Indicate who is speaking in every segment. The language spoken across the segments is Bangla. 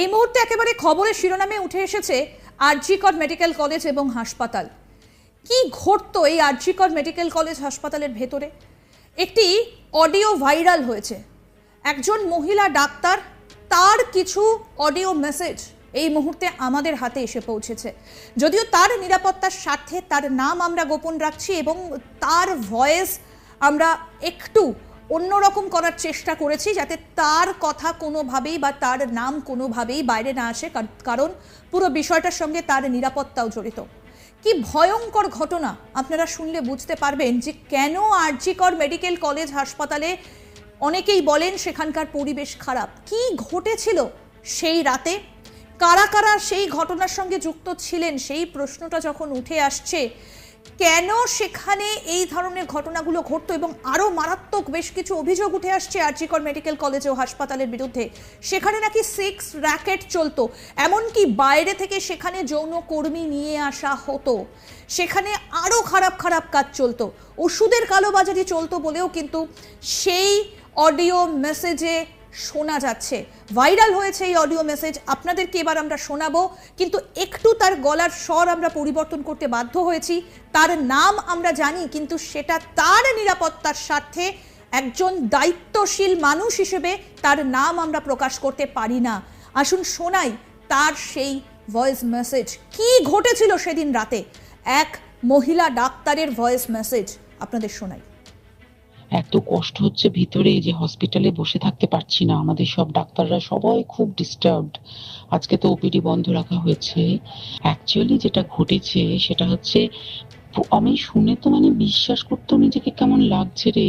Speaker 1: এই মুহূর্তে একেবারে খবরের শিরোনামে উঠে এসেছে আরজিকর মেডিকেল কলেজ এবং হাসপাতাল। কি ঘটতো এই আরজিকর মেডিকেল কলেজ হাসপাতালের ভেতরে? একটি অডিও ভাইরাল হয়েছে। একজন মহিলা ডাক্তার, তার কিছু অডিও মেসেজ এই মুহূর্তে আমাদের হাতে এসে পৌঁছেছে। যদিও তার নিরাপত্তার স্বার্থে তার নাম আমরা গোপন রাখছি এবং তার ভয়েস আমরা একটু অন্যরকম করার চেষ্টা করেছি যাতে তার কথা কোনোভাবেই বা তার নাম কোনোভাবেই বাইরে না আসে, কার- কারণ পুরো বিষয়টার সঙ্গে তার নিরাপত্তাও জড়িত। কি ভয়ঙ্কর ঘটনা, আপনারা শুনলে বুঝতে পারবেন যে কেন আরজিকর মেডিকেল কলেজ হাসপাতালে অনেকেই বলেন সেখানকার পরিবেশ খারাপ। কি ঘটেছিল সেই রাতে? কারা কারা সেই ঘটনার সঙ্গে যুক্ত ছিলেন সেই প্রশ্নটা যখন উঠে আসছে কেন সেখানে এই ধরনের ঘটনাগুলো ঘটতো এবং আরও মারাত্মক বেশ কিছু অভিযোগ উঠে আসছে আরজিকর মেডিকেল কলেজ ও হাসপাতালের বিরুদ্ধে? সেখানে নাকি সেক্স র্যাকেট চলতো, এমনকি বাইরে থেকে সেখানে যৌন কর্মী নিয়ে আসা হতো। সেখানে আরও খারাপ খারাপ কাজ চলতো। ওষুধের কালোবাজারি চলতো বলেও কিন্তু সেই অডিও মেসেজে শোনা যাচ্ছে। ভাইরাল হয়েছে এই অডিও মেসেজ। আপনাদেরকে এবার আমরা শোনাবো। কিন্তু একটু তার গলার স্বর আমরা পরিবর্তন করতে বাধ্য হয়েছি। তার নাম আমরা জানি, কিন্তু সেটা তার নিরাপত্তার স্বার্থে একজন দায়িত্বশীল মানুষ হিসেবে তার নাম আমরা প্রকাশ করতে পারি না। আসুন শোনাই তার সেই ভয়েস মেসেজ কি ঘটেছিল সেদিন রাতে? এক মহিলা ডাক্তারের ভয়েস মেসেজ আপনাদের শোনাই।
Speaker 2: এত কষ্ট হচ্ছে ভিতরে যে হসপিটালে বসে থাকতে পারছি না। আমাদের সব ডাক্তাররা সবাই খুব ডিস্টার্বড আজকে তো ওপিডি বন্ধ রাখা হয়েছে। অ্যাকচুয়ালি যেটা ঘটেছে সেটা হচ্ছে, আমি শুনে তো মানে বিশ্বাস করতেও নিজেকে কেমন লাগছে রে।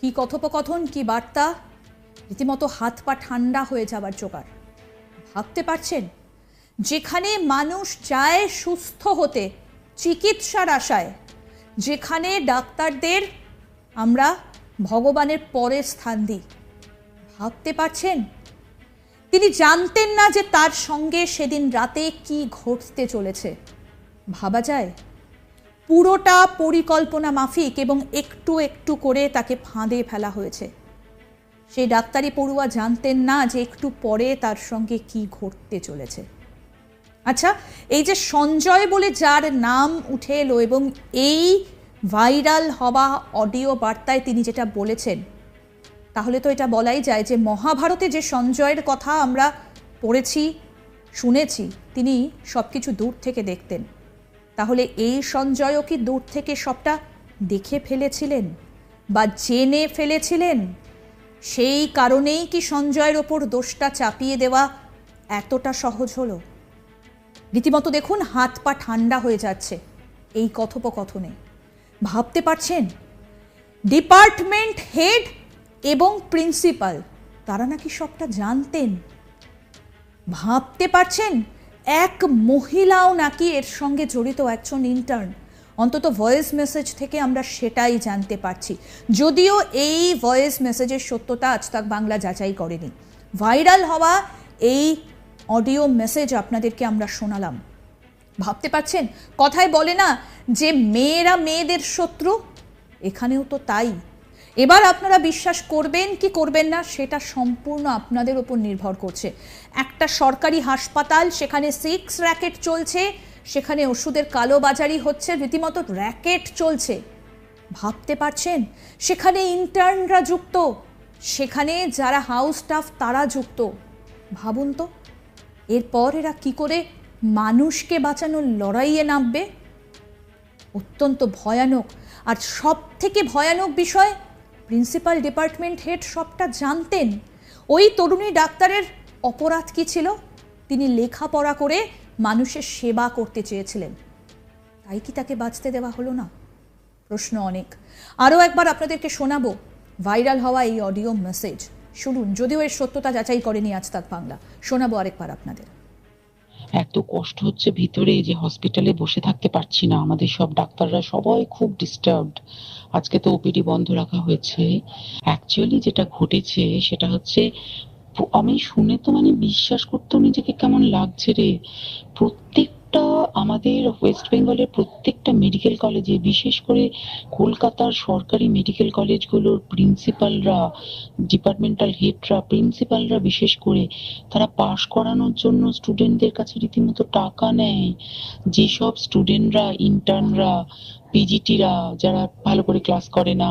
Speaker 1: কি কথোপকথন, কি বার্তা? রীতিমতো হাত পা ঠান্ডা হয়ে যাবার জোগাড়। ভাবতে পারছেন? যেখানে মানুষ চায় সুস্থ হতে, চিকিৎসার আশায়, যেখানে ডাক্তারদের আমরা ভগবানের পরে স্থান দিই। ভাবতে পারছেন? তিনি জানতেন না যে তার সঙ্গে সেদিন রাতে কি ঘটতে চলেছে। ভাবা যায়? পুরোটা পরিকল্পনা মাফিক এবং একটু একটু করে তাকে ফাঁদে ফেলা হয়েছে। সেই ডাক্তারি পড়ুয়া জানতেন না যে একটু পরে তার সঙ্গে কি ঘটতে চলেছে। আচ্ছা এই যে সঞ্জয় বলে যার নাম উঠে এলো এবং এই ভাইরাল হওয়া অডিও বার্তায় তিনি যেটা বলেছেন, তাহলে তো এটা বলাই যায় যে মহাভারতে যে সঞ্জয়ের কথা আমরা পড়েছি, শুনেছি, তিনি সব কিছু দূর থেকে দেখতেন। তাহলে এই সঞ্জয়ও কি দূর থেকে সবটা দেখে ফেলেছিলেন বা জেনে ফেলেছিলেন? সেই কারণেই কি সঞ্জয়ের ওপর দোষটা চাপিয়ে দেওয়া এতটা সহজ হলো? রীতিমতো দেখুন, হাত পা ঠান্ডা হয়ে যাচ্ছে এই কথোপকথনে। ভাবতে পারছেন? ডিপার্টমেন্ট হেড এবং প্রিন্সিপাল, তারা নাকি সবটা জানতেন? ভাবতে পারছেন? এক মহিলাও নাকি এর সঙ্গে জড়িত একজন ইন্টার্ন অন্তত ভয়েস মেসেজ থেকে আমরা সেটাই জানতে পারছি। যদিও এই ভয়েস মেসেজের সত্যতা আজ তাক বাংলা যাচাই করেনি। ভাইরাল হওয়া এই অডিও মেসেজ আপনাদেরকে আমরা শোনালাম। ভাবতে পারছেন? কথায় বলে না যে মেয়েরা মেয়েদের শত্রু? এখানেও তো তাই। এবার আপনারা বিশ্বাস করবেন কি করবেন না, সেটা সম্পূর্ণ আপনাদের ওপর নির্ভর করছে। একটা সরকারি হাসপাতাল, সেখানে সিক্স র্যাকেট চলছে, সেখানে ওষুধের কালোবাজারি হচ্ছে, রীতিমতো র্যাকেট চলছে। ভাবতে পারছেন? সেখানে ইন্টার্নরা যুক্ত, সেখানে যারা হাউস স্টাফ তারা যুক্ত। ভাবুন তো, এরপর এরা কি করে মানুষকে বাঁচানোর লড়াইয়ে নামবে? অত্যন্ত ভয়ানক। আর সব থেকে ভয়ানক বিষয় প্রিন্সিপাল ডিপার্টমেন্ট হেড সবটা জানতেন। ওই তরুণী ডাক্তারের অপরাধ কি ছিল? তিনি লেখাপড়া করে মানুষের সেবা করতে চেয়েছিলেন। তাই কি তাকে বাঁচতে দেওয়া হলো না? প্রশ্ন অনেক। আরও একবার আপনাদেরকে শোনাবো। ভাইরাল হওয়া এই অডিও মেসেজ। শুনুন, যদিও এর সত্যতা যাচাই করেনি আজ তাক বাংলা। শোনাবো আরেকবার আপনাদের।
Speaker 2: এত কষ্ট হচ্ছে ভিতরে যে হসপিটালে বসে থাকতে পারছি না। আমাদের সব ডাক্তাররা সবাই খুব ডিস্টার্বড আজকে তো ওপিডি বন্ধ রাখা হয়েছে। অ্যাকচুয়ালি যেটা ঘটেছে সেটা হচ্ছে, আমি শুনে তো মানে বিশ্বাস করতেও নিজেকে কেমন লাগছে রে। প্রত্যেকটা আমাদের ওয়েস্ট বেঙ্গলের প্রত্যেকটা মেডিকেল কলেজে বিশেষ করে কলকাতার সরকারি মেডিকেল কলেজগুলোর প্রিন্সিপালরা ডিপার্টমেন্টাল হেডরা প্রিন্সিপালরা বিশেষ করে, তারা পাশ করানোর জন্য স্টুডেন্টদের কাছে রীতিমতো টাকা নেয়। যেসব স্টুডেন্টরা ইন্টার্নরা পিজিটিরা যারা ভালো করে ক্লাস করে না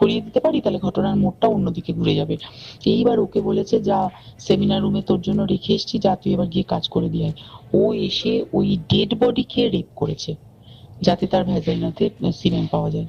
Speaker 2: করিয়ে দিতে পারি, তাহলে ঘটনার মোড়টা অন্যদিকে ঘুরে যাবে এইবার ওকে বলেছে, যা সেমিনার রুমে তোর জন্য রেখে এসেছি, যা, তুই এবার গিয়ে কাজ করে দিয়ে। ও এসে ওই ডেড বডিকে রেপ করেছে, যাতে তার ভ্যাজাইনাতে সিমেন্ট পাওয়া যায়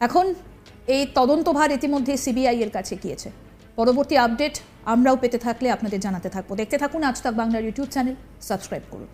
Speaker 1: এখন এই তদন্তভার ইতিমধ্যে সিবিআই এর কাছে গিয়েছে। পরবর্তী আপডেট আমরাও পেতে থাকলে আপনাদের জানাতে থাকব। দেখতে থাকুন আজ তাক বাংলার ইউটিউব চ্যানেল। সাবস্ক্রাইব করুন।